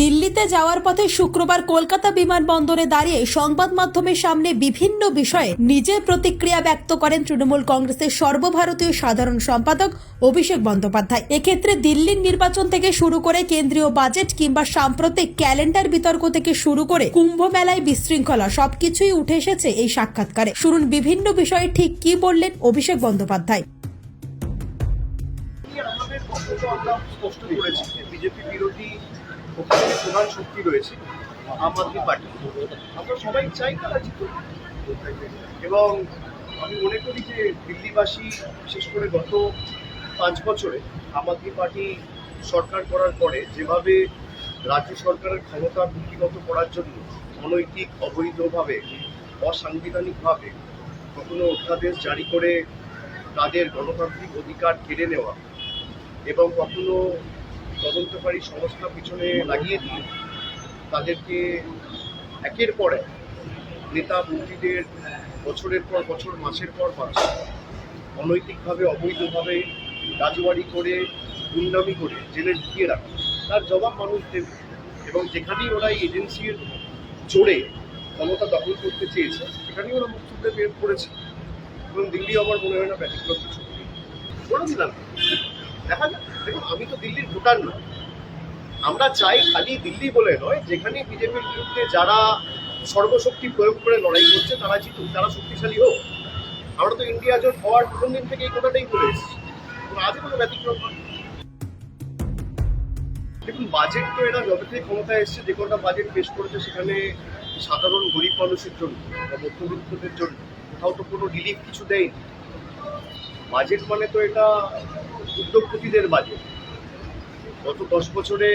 দিল্লিতে যাওয়ার পথে শুক্রবার কলকাতা বিমানবন্দরে দাঁড়িয়ে সংবাদ মাধ্যমের সামনে বিভিন্ন বিষয়ে নিজের প্রতিক্রিয়া ব্যক্ত করেন তৃণমূল কংগ্রেসের সর্বভারতীয় সাধারণ সম্পাদক অভিষেক বন্দ্যোপাধ্যায়। এক্ষেত্রে দিল্লির নির্বাচন থেকে শুরু করে কেন্দ্রীয় বাজেট কিংবা সাম্প্রতিক ক্যালেন্ডার বিতর্ক থেকে শুরু করে কুম্ভ মেলায় বিশৃঙ্খলা সবকিছুই উঠে এসেছে এই সাক্ষাৎকারে। শুনুন বিভিন্ন বিষয়ে ঠিক কি বললেন অভিষেক বন্দ্যোপাধ্যায়। স্পষ্ট করেছি বিজেপি বিরোধী ওখানে প্রধান শক্তি রয়েছে, আম আদমি পার্টি। আমরা সবাই চাই তারা জিতুক। এবং আমি মনে করি যে দিল্লিবাসী, বিশেষ করে গত পাঁচ বছরে আম আদমি পার্টি সরকার করার পরে যেভাবে রাজ্য সরকারের ক্ষমতা বৃদ্ধিগত করার জন্য অনৈতিক, অবৈধভাবে, অসাংবিধানিকভাবে কখনো অধ্যাদেশ জারি করে তাদের গণতান্ত্রিক অধিকার কেড়ে নেওয়া এবং কখনো তদন্তকারী সংস্থা পিছনে লাগিয়ে দিয়ে তাদেরকে একের পর এক নেতা মন্ত্রীদের বছরের পর বছর, মাসের পর মাস অনৈতিকভাবে, অবৈধভাবে রাজবাড়ি করে, গুন্ডামি করে জেলে ঢুকিয়ে রাখে। তার জবাব মানুষ দেবে। এবং যেখানেই ওরা এজেন্সির জোরে ক্ষমতা দখল করতে চেয়েছে, সেখানেই ওরা মুখ বের করেছে। এবং দিল্লি আমার মনে হয় না ব্যতিক্রম কিছু বলে দিলাম দেখা যাক। দেখুন, আমি তো দিল্লির ভোটার না। আমরা চাই খালি দিল্লি বলে নয়, যেখানে বিজেপির বিরুদ্ধে যারা সর্বশক্তি প্রয়োগ করে লড়াই করছে, তারা জিতুক, তারা শক্তিশালী হোক। আমরা তো ইন্ডিয়া জোট হওয়ার প্রথম দিন থেকে এই কথাটাই বলে এসেছি। আজও কোনো ব্যতিক্রম। দেখুন বাজেট তো এরা যবে থেকে ক্ষমতায় এসছে, যে কটা বাজেট পেশ করেছে সেখানে সাধারণ গরিব মানুষের জন্য বা মধ্যবিত্তদের জন্য, কোথাও তো কোনো রিলিফ কিছু দেয়নি। বাজেট মানে তো এটা উদ্যোগপতিদের বাজেট গত দশ বছরে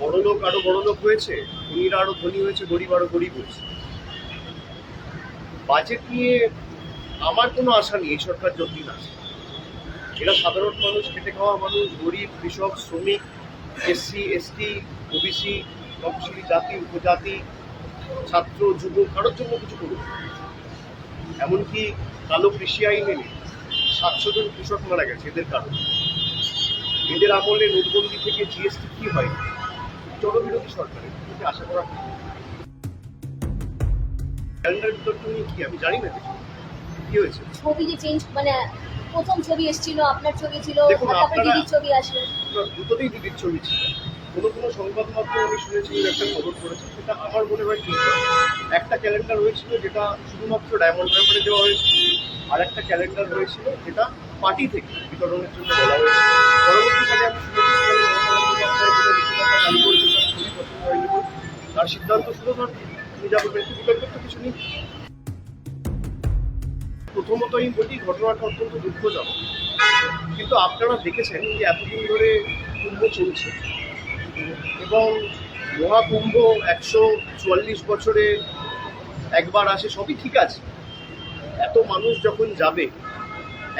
বড়লোক আরও বড়লোক হয়েছে, ধনীরা আরও ধনী হয়েছে, গরিব আরও গরিব হয়েছে। বাজেট নিয়ে আমার কোনো আশা নেই, এই সরকার যতদিন আছে এরা সাধারণ মানুষ, খেটে খাওয়া মানুষ, গরিব, কৃষক, শ্রমিক, এসসি, এসটি, ওবিসি, তফসিলি জাতি, উপজাতি, ছাত্র যুব কারোর জন্য কিছু করুক এমনকি কালো কৃষি আইন এনে সাতশো জন কৃষক মারা গেছে এদের কারণে। এদের আমলে নোটবন্দি থেকে জিএসটি কি হয়? জনবিরোধী সরকারের কিন্তু আশা করা ক্যালেন্ডার বিতর্ক নিয়ে কি আমি জানি না কি হয়েছে? ছবি যে চেঞ্জ মানে প্রথম ছবি এসেছিল আপনার ছবি ছিল তারপরে দিদির ছবি আসলো। দুটোতেই দিদির ছবি ছিল। কোনো কোনো সংবাদ মাধ্যমে আমি শুনেছি, একটা খবর করেছে সেটা আমার মনে হয় ঠিক একটা ক্যালেন্ডার হয়েছিল যেটা শুধুমাত্র ডায়মন্ড হারবারে দেওয়া হয়েছিল আর একটা ক্যালেন্ডার হয়েছিল যেটা পার্টি থেকে বিতরণের জন্য বলা হয়েছে পরবর্তীকালে আমি তার সিদ্ধান্ত শুধুমাত্র তিনি যা বলবেন তো কিছু নেই। প্রথমত আমি বলি, ঘটনাটা অত্যন্ত দুঃখজনক। কিন্তু আপনারা দেখেছেন যে এতদিন ধরে কুম্ভ চলছে। এবং মহাকুম্ভ একশো চুয়াল্লিশ বছরে একবার আসে, সবই ঠিক আছে। এত মানুষ যখন যাবে,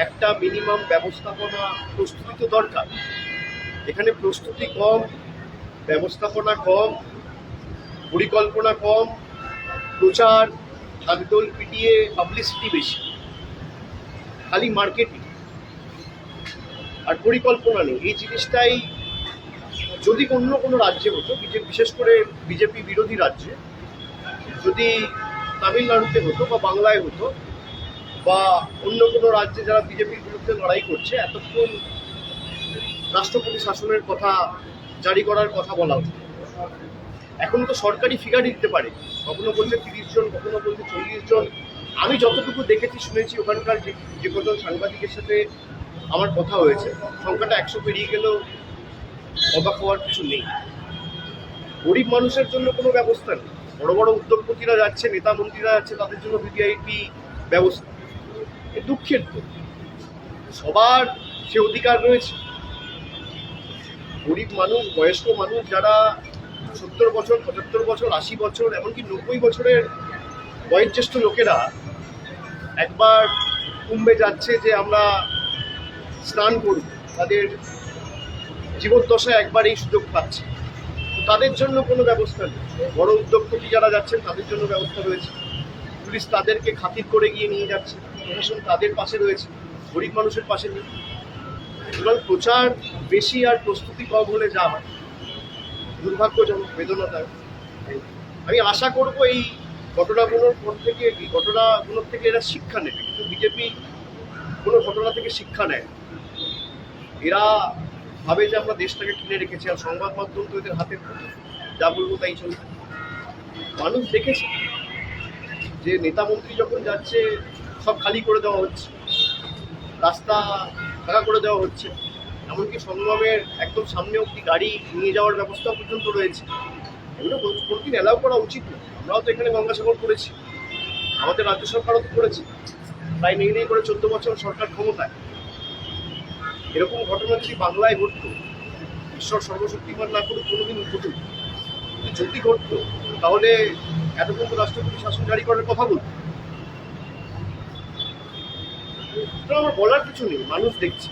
একটা মিনিমাম ব্যবস্থাপনা প্রস্তুতি তো দরকার। এখানে প্রস্তুতি কম, ব্যবস্থাপনা কম, পরিকল্পনা কম, প্রচার ঢাকঢোল পিটিয়ে পাবলিসিটি বেশি, খালি মার্কেটিং আর পরিকল্পনা নেই। এই জিনিসটাই যদি অন্য কোনো রাজ্যে হতো বিশেষ করে বিজেপি বিরোধী রাজ্যে, যদি তামিলনাড়ুতে হতো বা বাংলায় হতো, বা অন্য কোনো রাজ্যে যারা বিজেপির বিরুদ্ধে লড়াই করছে, এতক্ষণ রাষ্ট্রপতি শাসনের কথা জারি করার কথা বলা হতো। এখন তো সরকারি ফিগার দিতে পারে। কখনো বলছে তিরিশ জন, কখনো বলছে চল্লিশ জন। আমি যতটুকু দেখেছি, শুনেছি, ওখানকার যে কজন সাংবাদিকের সাথে আমার কথা হয়েছে, সংখ্যাটা একশো পেরিয়ে গেলেও অবাক হওয়ার কিছু নেই। গরিব মানুষের জন্য কোনো ব্যবস্থা নেই। বড় বড় উদ্যোগপতিরা যাচ্ছে, নেতা মন্ত্রীরা যাচ্ছে, তাদের জন্য ভিভিআইপি ব্যবস্থা। এ দুঃখের তো। সবার সে অধিকার রয়েছে। গরিব মানুষ, বয়স্ক মানুষ যারা সত্তর বছর, পঁচাত্তর বছর, আশি বছর, এমনকি নব্বই বছরের বয়োজ্যেষ্ঠ লোকেরা একবার কুম্ভে যাচ্ছে যে আমরা স্নান করব। তাদের জীবদ্দশায় একবার এই সুযোগ পাচ্ছে। তাদের জন্য কোনো ব্যবস্থা নেই। বড় উদ্যোগপতি যারা যাচ্ছেন, তাদের জন্য ব্যবস্থা রয়েছে। পুলিশ তাদেরকে খাতির করে গিয়ে নিয়ে যাচ্ছে। প্রশাসন তাদের পাশে রয়েছে। গরিব মানুষের পাশে নেই। সুতরাং প্রচার বেশি আর প্রস্তুতি কম হলে যা হয়। দুর্ভাগ্যজনক, বেদনাদায়ক। আমি আশা করব এই ঘটনাগুলোর পর থেকে, এই ঘটনাগুলোর থেকে এরা শিক্ষা নেবে। কিন্তু বিজেপি কোনো ঘটনা থেকে শিক্ষা নেয় এরা ভাবে যে আমরা দেশটাকে কিনে রেখেছি আর সংবাদ মাধ্যম তো এদের হাতে যা বলব তাই চলবে। মানুষ দেখেছে। যে নেতা মন্ত্রী যখন যাচ্ছে, সব খালি করে দেওয়া হচ্ছে। রাস্তা ফাঁকা করে দেওয়া হচ্ছে। এমনকি সংগ্রামের একদম সামনে অব্দি গাড়ি নিয়ে যাওয়ার ব্যবস্থা পর্যন্ত রয়েছে। এগুলো কোনো- কোনোদিন অ্যালাউ করা উচিত না আমরাও তো এখানে গঙ্গাসাগর করেছি। আমাদের রাজ্য সরকারও তো করেছে। প্রায় নেই নেই করে চোদ্দ বছর সরকার ক্ষমতায়। এরকম ঘটনা যদি বাংলায় ঘটত, ঈশ্বর সর্বশক্তিমান না করে কোনোদিন ঘটুক কিন্তু যদি ঘটত, তাহলে এত তো রাষ্ট্রপতি শাসন জারি করার কথা বলত আমার বলার কিছু নেই, মানুষ দেখছে।